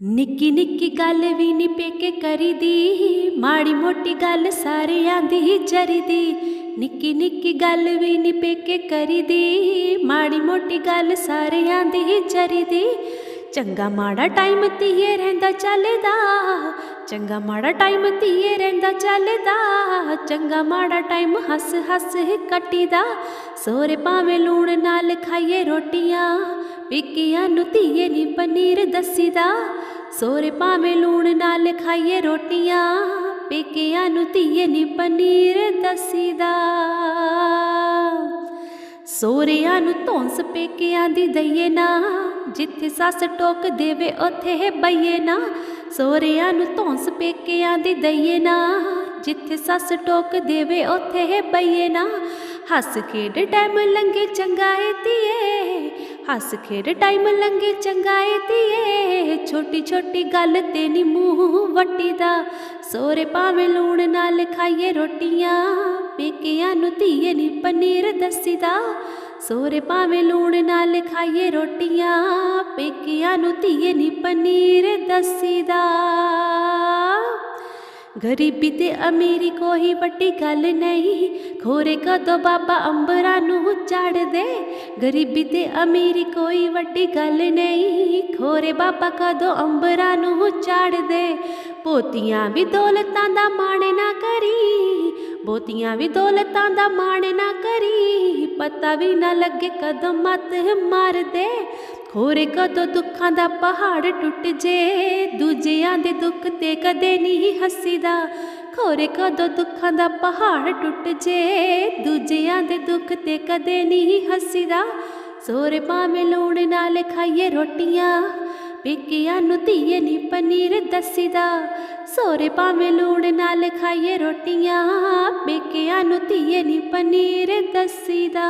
ਨਿੱਕੀ ਨਿੱਕੀ ਗੱਲ ਵੀ ਨੀ ਪੇਕੇ ਕਰੀਦੀ, ਮਾੜੀ ਮੋਟੀ ਗੱਲ ਸਾਰਿਆਂ ਦੀ ਜਰੀਦੀ ਨਿੱਕੀ ਨਿੱਕੀ ਗੱਲ ਵੀ ਨੀ ਪੇਕੇ ਕਰੀਦੀ, ਮਾੜੀ ਮੋਟੀ ਗੱਲ ਸਾਰਿਆਂ ਦੀ ਜਰੀਦੀ ਚੰਗਾ ਮਾੜਾ ਟਾਈਮ ਧੀਏ ਰਹਿੰਦਾ ਚੱਲਦਾ, ਚੰਗਾ ਮਾੜਾ ਟਾਈਮ ਧੀਏ ਰਹਿੰਦਾ ਚੱਲਦਾ। ਚੰਗਾ ਮਾੜਾ ਟਾਈਮ ਹੱਸ ਹੱਸ ਕੱਟੀਦਾ। ਸੋਰੇ ਭਾਵੇਂ ਲੂਣ ਨਾਲ ਖਾਈਏ ਰੋਟੀਆਂ, ਪਿੱਕੀਆਂ ਨੂੰ ਧੀਏ ਨੀ ਪਨੀਰ ਦਸੀਦਾ। ਸੋਰੇ ਭਾਵੇਂ ਲੂਣ ਨਾਲ ਖਾਈਏ ਰੋਟੀਆਂ, ਪੇਕਿਆਂ ਨੂੰ ਧੀਏ ਨੀ ਪਨੀਰ ਦਸੀਦਾ। ਸੋਰਿਆਂ ਨੂੰ ਧੌਂਸ ਪੇਕਿਆਂ ਦੀ ਦਈਏ ਨਾ, ਜਿੱਥੇ ਸੱਸ ਟੋਕ ਦੇਵੇ ਉੱਥੇ ਬਈਏ ਨਾ। ਸੋਰਿਆਂ ਨੂੰ ਧੌਂਸ ਪੇਕਿਆਂ ਦੀ ਦਈਏ ਨਾ। ਜਿੱਥੇ ਸੱਸ ਟੋਕ ਦੇਵੇ, ਉੱਥੇ ਬਈਏ ਨਾ। ਹੱਸ ਖੇਡ ਟਾਈਮ ਲੰਗੇ ਚੰਗਾ ਏ ਧੀਏ। ਹੱਸ ਖੇਡ ਟਾਈਮ ਲੰਗੇ ਚੰਗਾ ਏ ਧੀਏ। ਛੋਟੀ ਛੋਟੀ ਗੱਲ ਤੇ ਨੀ ਮੂੰਹ ਵੱਟੀ ਦਾ ਸੋਰੇ ਭਾਵੇਂ ਲੂਣ ਨਾਲ ਖਾਈਏ ਰੋਟੀਆਂ, ਪੇਕਿਆਂ ਨੂੰ ਧੀਏ ਨੀ ਪਨੀਰ ਦਸੀਦਾ। ਸੋਰੇ ਭਾਵੇਂ ਲੂਣ ਨਾਲ ਖਾਈਏ ਰੋਟੀਆਂ, ਪੇਕਿਆਂ ਨੂੰ ਧੀਏ ਨੀ ਪਨੀਰ ਦੱਸੀਦਾ। ਗਰੀਬੀ ਤੇ ਅਮੀਰੀ ਕੋਈ ਵੱਡੀ ਗੱਲ ਨਹੀਂ। ਖੋਰੇ ਕਦੋਂ ਬਾਬਾ ਅੰਬਰਾਂ ਨੂੰ ਚੜ ਗਰੀਬੀ ਤੇ ਅਮੀਰੀ ਕੋਈ ਵੱਡੀ ਗੱਲ ਨਹੀਂ। ਖੋਰੇ ਬਾਬਾ ਕਦੋਂ ਅੰਬਰਾਂ ਨੂੰ ਚੜ ਪੋਤੀਆਂ ਵੀ ਦੌਲਤਾਂ ਦਾ ਮਾਣ ਨਾ ਕਰੀ। ਬੋਤੀਆਂ ਵੀ ਦੌਲਤਾਂ ਦਾ ਮਾਣ ਨਾ ਕਰੀ। ਪਤਾ ਵੀ ਨਾ ਲੱਗੇ ਕਦੋਂ ਮਤ ਮਾਰਦੇ। ਖੋਰੇ ਕਦੋਂ ਦੁੱਖਾਂ ਦਾ ਪਹਾੜ ਟੁੱਟ ਜੇ, ਦੂਜਿਆਂ ਦੇ ਦੁੱਖ ਤੇ ਕਦੇ ਨਹੀਂ ਹੱਸੀਦਾ। ਖੋਰੇ ਕਦੋਂ ਦੁੱਖਾਂ ਦਾ ਪਹਾੜ ਟੁੱਟ ਜੇ, ਦੂਜਿਆਂ ਦੇ ਦੁੱਖ ਤੇ ਕਦੇ ਨਹੀਂ ਹੱਸੀਦਾ। ਸੋਰੇ ਭਾਵੇਂ ਲੂਣ ਨਾਲ ਖਾਈਏ ਰੋਟੀਆਂ, ਪੇਕਿਆਂ ਨੂੰ ਧੀਏ ਨੀ ਪਨੀਰ ਦੱਸੀਦਾ। ਸੋਰੇ ਭਾਵੇਂ ਲੂਣ ਨਾਲ ਖਾਈਏ ਰੋਟੀਆਂ, ਪੇਕਿਆਂ ਨੂੰ ਧੀਏ ਨੀ ਪਨੀਰ ਦੱਸੀਦਾ।